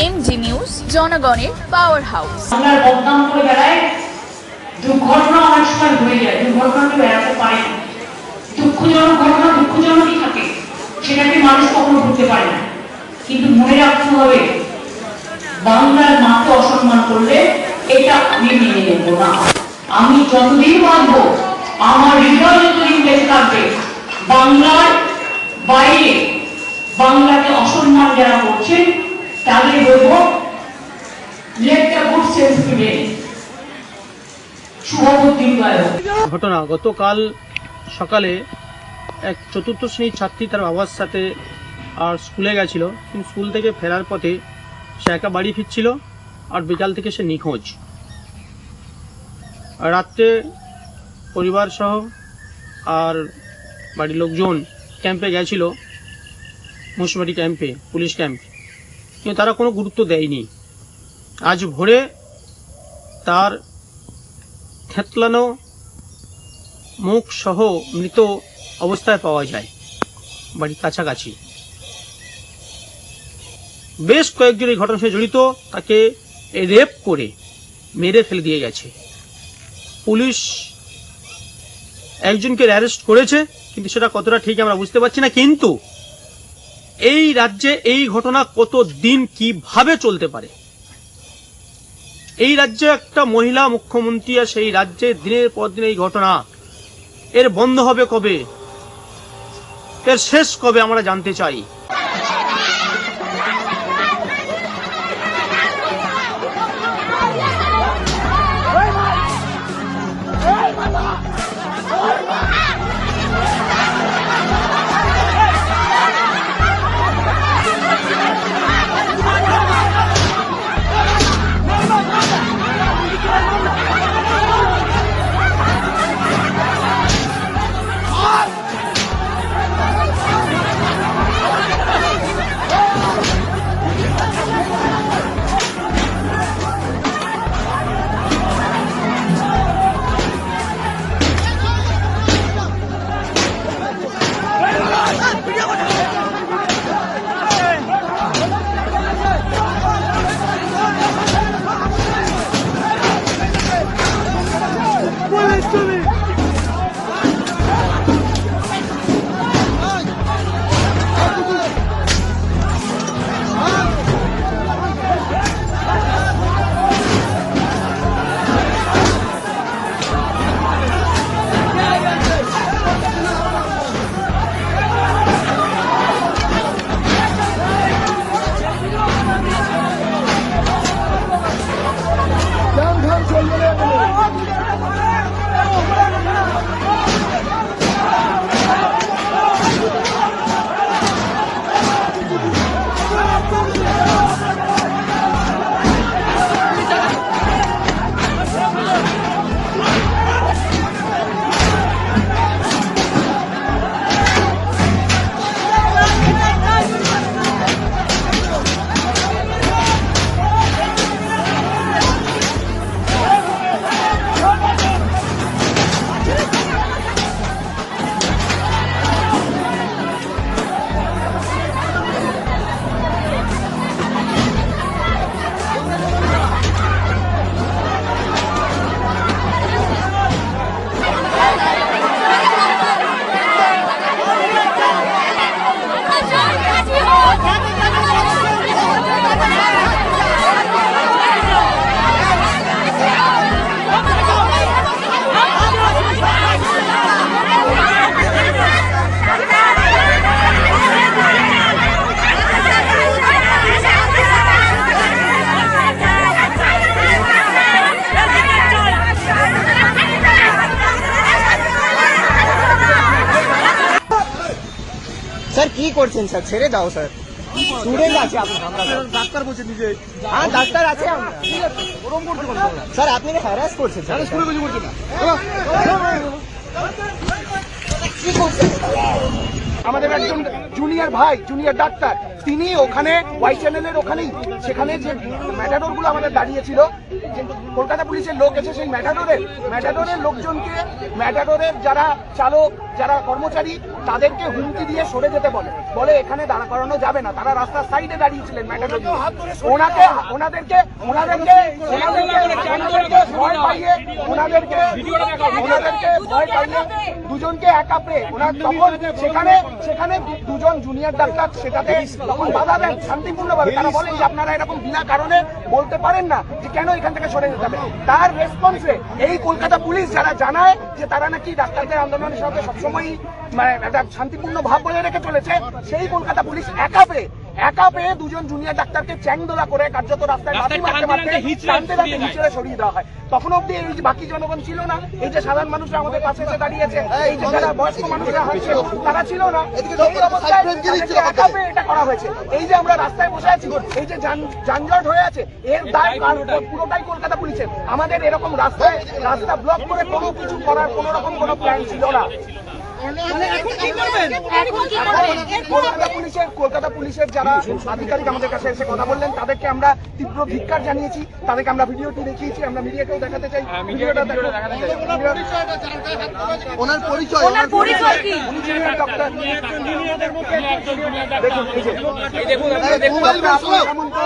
MG news, জনগণের power house বাংলার বদনাম করে বেড়ায়, দুর্ঘটনা অনেক সময় হয়ে যায় দুর্ঘটনাকে বেড়াতে পারে দুঃখজনক ঘটনা, দুঃখজনকই থাকে, সেটাকে মানুষ কখনো ভুলতে পারে না। কিন্তু মনে রাখতে হবে, বাংলার মাকে অসম্মান করলে এটা আমি মেনে নেব না। আমি যতদিন বাঁচবো, আমার হৃদয় যতদিন বেঁচে থাকবে, বাংলার বাইরে বাংলাকে অসম্মান যারা করছে তাদের বলব। ঘটনা, গতকাল সকালে এক চতুর্থ শ্রেণির ছাত্রী তার বাবার সাথে আর স্কুলে গেছিল, কিন্তু স্কুল থেকে ফেরার পথে সে একা বাড়ি ফিরছিল আর বিকাল থেকে সে নিখোঁজ। রাত্রে পরিবার সহ আর বাড়ির লোকজন ক্যাম্পে গেছিল মুন্সিপালিটি ক্যাম্পে, পুলিশ ক্যাম্পে। কিন্তু তারা কোনো গুরুত্ব দেয়নি। আজ ভোরে তার থেতলানো মুখ সহ মৃত অবস্থায় পাওয়া যায় বাড়ির কাছাকাছি। বেশ কয়েকজন এই ঘটনার সাথে জড়িত, তাকে রেপ করে মেরে ফেলে দিয়ে গেছে। পুলিশ একজনকে অ্যারেস্ট করেছে, কিন্তু সেটা কতটা ঠিক আমরা বুঝতে পারছি না, কিন্তু এই রাজ্যে এই ঘটনা কত দিন কীভাবে চলতে পারে? এই রাজ্যে একটা মহিলা মুখ্যমন্ত্রী আর সেই রাজ্যে দিনের পর দিন এই ঘটনা। এর বন্ধ হবে কবে? এর শেষ কবে আমরা জানতে চাই। কি করছেন স্যার? ছেড়ে দাও স্যার। স্টুডেন্ট আছে। ডাক্তার বলছে নিজে। হ্যাঁ ডাক্তার আছে স্যার আপনি হ্যারাস করছেন স্যার। স্কুলে কিছু করছে না। কি করছেন? আমাদের একজন জুনিয়র ভাই জুনিয়র ডাক্তার তিনি ওখানে ওয়াই চ্যানেলের ওখানেই সেখানে যে ম্যাটাডোরগুলো আমাদের দাঁড়িয়ে ছিল যে কলকাতা পুলিশের লোক এসে সেই ম্যাটাডোরের ম্যাটাডোরের লোকজনকে ম্যাটাডোরের যারা চালক যারা কর্মচারী, তাদেরকে হুমকি দিয়ে সরে যেতে বলে। বলে এখানে দাঁড়া করানো যাবে না। তারা রাস্তার সাইডে দাঁড়িয়েছিলেন ওনাকে, ওনাদেরকে ওনাদেরকে ভয় পাইয়ে, ওনাদেরকে ওনাদেরকে ভয় পাইয়ে দুজনকে একা পেয়ে ওনার তখন সেখানে সেখানে দুজন জুনিয়র ডাক্তার সেটাতে তখন বাধা দেন, শান্তিপূর্ণভাবে। তারা বলেন যে আপনারা এরকম বিনা কারণে বলতে পারেন না যে কেন এখান থেকে সরে যেতে হবে। তার রেসপন্সে এই কলকাতা পুলিশ যারা জানায় যে তারা নাকি ডাক্তারদের আন্দোলনের সাথে সবসময় মানে একটা শান্তিপূর্ণ ভাব বজায় রেখে চলেছে। সেই কলকাতা পুলিশ একা পেয়ে একা পেয়ে দুজন জুনিয়র ডাক্তারকে চ্যাংদোলা করে কার্যত রাস্তায় লাথি মারতে মারতে টানতে টানতে হিচড়ে সরিয়ে দেওয়া হয়। তখন অব্দি এই যে বাকি জনগণ ছিল না এই যে সাধারণ মানুষরা আমাদের পাশে এসে দাঁড়িয়েছে এই যে যারা বয়স্ক মানুষরা হয়েছে তারা ছিল না। এই অবস্থায় একা পেয়ে এটা করা হয়েছে। এই যে আমরা রাস্তায় বসে আছি এই যে যান- যানজট হয়ে আছে এর দায় পুরোটাই। কলকাতা পুলিশের। আমাদের এরকম রাস্তায় রাস্তা ব্লক করে কোনো কিছু করার কোনো রকম কোনো প্ল্যান ছিল না। কলকাতা পুলিশের যারা আধিকারিক আমাদের কাছে এসে কথা বললেন তাদেরকে আমরা তীব্র ধিক্কার জানিয়েছি তাদেরকে আমরা ভিডিওটি দেখিয়েছি আমরা মিডিয়াকেও দেখাতে চাই। ভিডিওটা দেখো। ওনার পরিচয় ওনার পরিচয়। কি?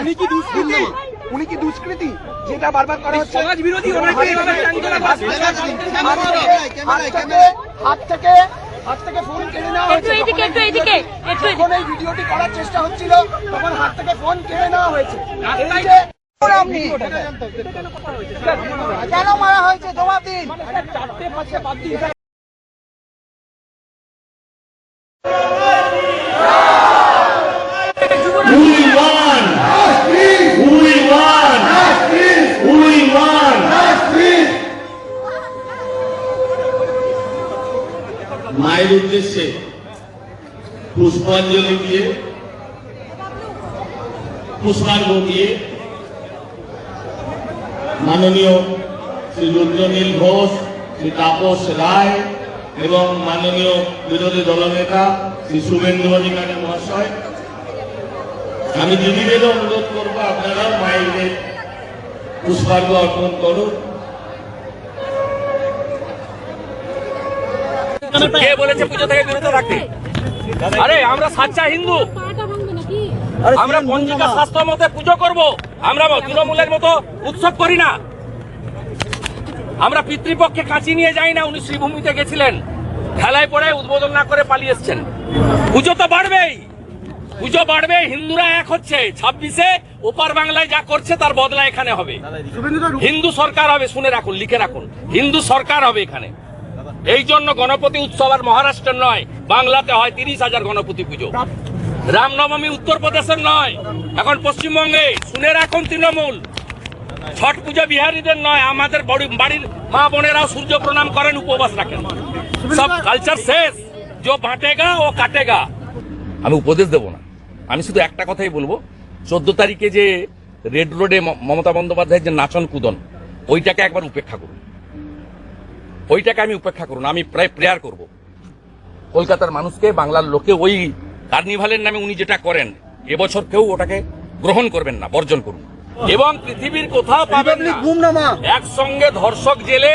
উনি কি দুষ্কৃতি? উনি কি দুষ্কৃতি? যেটা বারবার করা হচ্ছে। সমাজ বিরোধী হাত থেকে হাত থেকে ফোন কেড়ে নেওয়া হয়েছে। এদিকে, এদিকে, একটু এদিকে। যখন এই ভিডিওটি করার চেষ্টা হচ্ছিল তখন হাত থেকে ফোন কেড়ে নেওয়া হয়েছে। এই যে আপনি কেন মারা হয়েছে? জবাব দিন। মায়ের উদ্দেশ্যে পুষ্পাঞ্জলি দিয়ে, পুষ্পার্ঘ দিয়ে মাননীয় শ্রী রুদ্রনীল ঘোষ, শ্রী তাপস রায় এবং মাননীয় বিরোধী দলনেতা শ্রী শুভেন্দু অধিকারী মহাশয়। আমি দিদিদেরও অনুরোধ করব আপনারাও মায়েদের পুষ্পার্ঘ অর্পণ করুন। কে বলেছে পুজো থেকে বিরত রাখতে? আরে আমরা সাচ্চা হিন্দু। আমরা পঞ্জিকা শাস্ত্র মতে পুজো করব। আমরা তৃণমূলের মতো উৎসব করি না। আমরা পিতৃপক্ষে কাঁচি নিয়ে যাই না উনি শ্রীভূমিতে গেছিলেন। খেলায় পড়ে উদ্বোধন না করে পালিয়ে এসছেন। পুজো তো বাড়বেই। পুজো বাড়বে হিন্দুরা এক হচ্ছে। ছাব্বিশে ওপার বাংলায় যা করছে তার বদলা এখানে হবে। হিন্দু সরকার হবে শুনে রাখুন লিখে রাখুন। হিন্দু সরকার হবে এখানে। এই জন্য গণপতি উৎসব আর মহারাষ্ট্রের নয়, বাংলাতে হয় তিরিশ হাজার গণপতি পুজো। রামনবমী উত্তরপ্রদেশের নয়, এখন পশ্চিমবঙ্গে, শুনে রাখুন তৃণমূল। ছট পুজো বিহারীদের নয়, আমাদের বাড়ির মা বোনেরাও সূর্য প্রণাম করেন, উপবাস রাখেন। সব কালচার শেষ, যে বাঁটেগা, ও কাটেগা। আমি উপদেশ দেব না। আমি শুধু একটা কথাই বলব, চোদ্দ তারিখে যে রেড রোডে মমতা বন্দ্যোপাধ্যায়ের যে নাচন কুদন, ওইটাকে একবার উপেক্ষা করুন। ওইটাকে আমি উপেক্ষা করুন আমি প্রায় প্রেয়ার করব। কলকাতার মানুষকে বাংলার লোকে ওই কার্নিভালের নামে উনি যেটা করেন এবছর কেউ ওটাকে গ্রহণ করবেন না বর্জন করুন। এবং পৃথিবীর কোথাও পাবেন না। একসঙ্গে ধর্ষক জেলে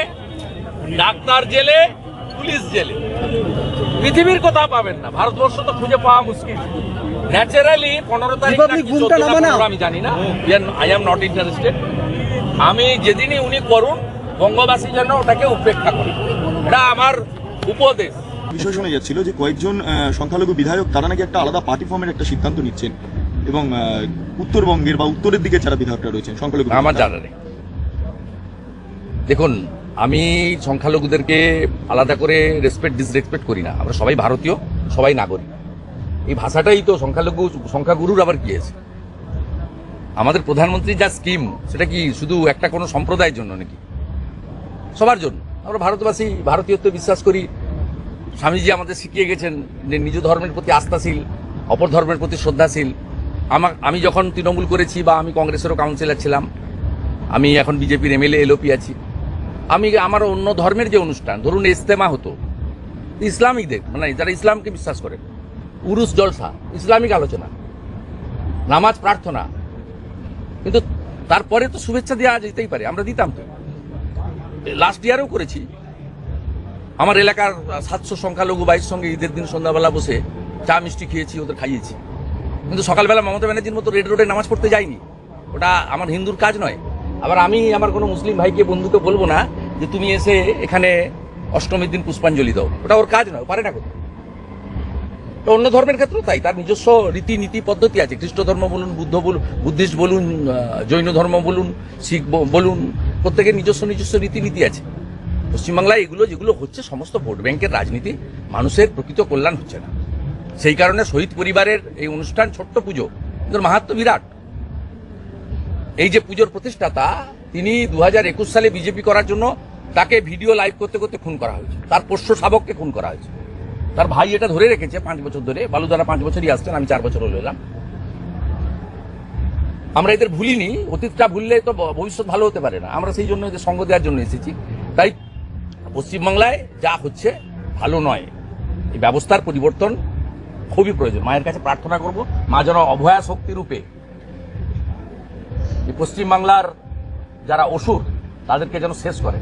ডাক্তার জেলে পুলিশ জেলে। পৃথিবীর কোথাও পাবেন না ভারতবর্ষ তো খুঁজে পাওয়া মুশকিল। ন্যাচারালি পনেরো তারিখ Republic নাকি গুমটা 14 না নামা না। 15 আমি জানি না। আই এম নট ইন্টারেস্টেড আমি যেদিনই উনি করুন বঙ্গবাসী যেন ওটাকে উপেক্ষা করে। এটা আমার উপদেশ। বিষয় শোনা যাচ্ছিল যে কয়েকজন সংখ্যালঘু বিধায়ক তারা নাকি একটা আলাদা পার্টি ফর্মের একটা সিদ্ধান্ত নিচ্ছেন এবং উত্তরবঙ্গের বা উত্তরের দিকে যারা বিধায়করা রয়েছেন সংখ্যালঘু আমার জানা নেই। দেখুন আমি সংখ্যালঘুদেরকে আলাদা করে রেসপেক্ট ডিসরেসপেক্ট করি না। আমরা সবাই ভারতীয় সবাই নাগরিক। এই ভাষাটাই তো সংখ্যালঘু সংখ্যাগুরুর আবার কি আছে? আমাদের প্রধানমন্ত্রীর যা স্কিম সেটা কি শুধু একটা কোনো সম্প্রদায়ের জন্য নাকি? সবার জন্য। আমরা ভারতবাসী, ভারতীয়ত্ব বিশ্বাস করি। স্বামীজি আমাদের শিখিয়ে গেছেন যে নিজ ধর্মের প্রতি আস্থাশীল, অপর ধর্মের প্রতি শ্রদ্ধাশীল। আমা আমি যখন তৃণমূল করেছি বা আমি কংগ্রেসেরও কাউন্সিলর ছিলাম, আমি এখন বিজেপির এমএলএ, এলওপি আছি। আমি আমার অন্য ধর্মের যে অনুষ্ঠান, ধরুন ইস্তেমা হতো ইসলামিকদের মানে যারা ইসলামকে বিশ্বাস করে, উরুস জলসা, ইসলামিক আলোচনা, নামাজ প্রার্থনা। কিন্তু তারপরে তো শুভেচ্ছা দেওয়া যেতেই পারে, আমরা দিতাম তো। লাস্ট ইয়ারেও করেছি। আমার এলাকার সাতশো সংখ্যালঘু বাইশ সঙ্গে ঈদের দিন সন্ধ্যাবেলা বসে চা মিষ্টি খেয়েছি, ওদের খাইয়েছি। কিন্তু সকালবেলা মমতা ব্যানার্জির মতো রেড রোডে নামাজ পড়তে যাইনি। ওটা আমার হিন্দুর কাজ নয়। আবার আমি আমার কোনো মুসলিম ভাইকে, বন্ধুকে বলব না যে তুমি এসে এখানে অষ্টমীর দিন পুষ্পাঞ্জলি দাও। ওটা ওর কাজ নয় পারে না তো অন্য ধর্মের ক্ষেত্রেও তাই, তার নিজস্ব রীতিনীতি, পদ্ধতি আছে। খ্রিস্ট ধর্ম বলুন, বুদ্ধ বলুন, বুদ্ধিস্ট বলুন জৈন ধর্ম বলুন, শিখ বলুন প্রত্যেকের নিজস্ব নিজস্ব রীতিনীতি আছে। পশ্চিমবাংলায় এগুলো যেগুলো হচ্ছে সমস্ত ভোট ব্যাংকের রাজনীতি, মানুষের প্রকৃত কল্যাণ হচ্ছে না। সেই কারণে শহীদ পরিবারের এই অনুষ্ঠান, ছোট্ট পুজো মাহাত্ম বিরাট। এই যে পুজোর প্রতিষ্ঠাতা তিনি দু হাজার একুশ সালে বিজেপি করার জন্য তাকে ভিডিও লাইভ করতে করতে খুন করা হয়েছে। তার পোষ্য শাবককে খুন করা হয়েছে। তার ভাই এটা ধরে রেখেছে পাঁচ বছর ধরে, বালুদারা পাঁচ বছরই আসছেন, আমি চার বছর হলো এলাম। আমরা এদের ভুলিনি অতীতটা ভুললে তো ভবিষ্যৎ ভালো হতে পারে না। আমরা সেই জন্য এদের সঙ্গ দেওয়ার জন্য এসেছি। তাই পশ্চিমবাংলায় যা হচ্ছে ভালো নয়। এই ব্যবস্থার পরিবর্তন খুবই প্রয়োজন। মায়ের কাছে প্রার্থনা করব মা যেন অভয়া শক্তি রূপে এই পশ্চিমবাংলার যারা অসুর তাদেরকে যেন শেষ করে।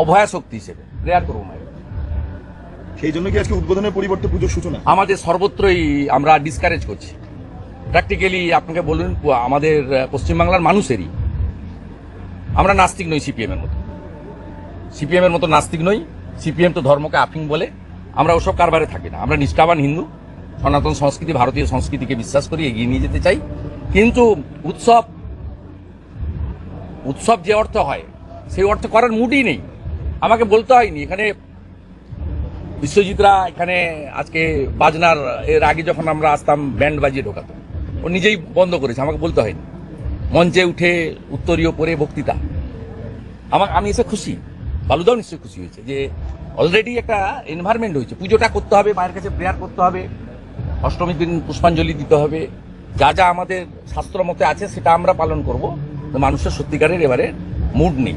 অভয়া শক্তি হিসেবে প্রেয়ার করব মায়ের। সেই জন্য কি আজকে উদ্বোধনের পরিবর্তে পুজোর সূচনা? আমাদের সর্বত্রই আমরা ডিসকারেজ করছি। প্র্যাকটিক্যালি আপনাকে বলুন আমাদের পশ্চিমবাংলার মানুষেরই। আমরা নাস্তিক নই সিপিএমের মতো। সিপিএমের মতো নাস্তিক নই। সিপিএম তো ধর্মকে আফিং বলে। আমরা ওসব কারবারে থাকি না। আমরা নিষ্ঠাবান হিন্দু। সনাতন সংস্কৃতি, ভারতীয় সংস্কৃতিকে বিশ্বাস করি, এগিয়ে নিয়ে যেতে চাই। কিন্তু উৎসব উৎসব যে অর্থ হয়, সেই অর্থ করার মুডই নেই। আমাকে বলতে হয়নি। এখানে বিশ্বজিৎরা এখানে আজকে বাজনার, এর আগে যখন আমরা আসতাম, ব্যান্ড বাজিয়ে ঢোকাতো। ও নিজেই বন্ধ করেছে, আমাকে বলতে হয়নি। মঞ্চে উঠে উত্তরীয় পরে বক্তৃতা। আমার, আমি এসে খুশি। বালুদাও নিশ্চয়ই খুশি হয়েছে যে অলরেডি একটা এনভায়রনমেন্ট হয়েছে পুজোটা করতে হবে, মায়ের কাছে প্রেয়ার করতে হবে, অষ্টমীর দিন পুষ্পাঞ্জলি দিতে হবে। যা যা আমাদের শাস্ত্র মতে আছে, সেটা আমরা পালন করব। মানুষের সত্যিকারের এবারে মুড নেই।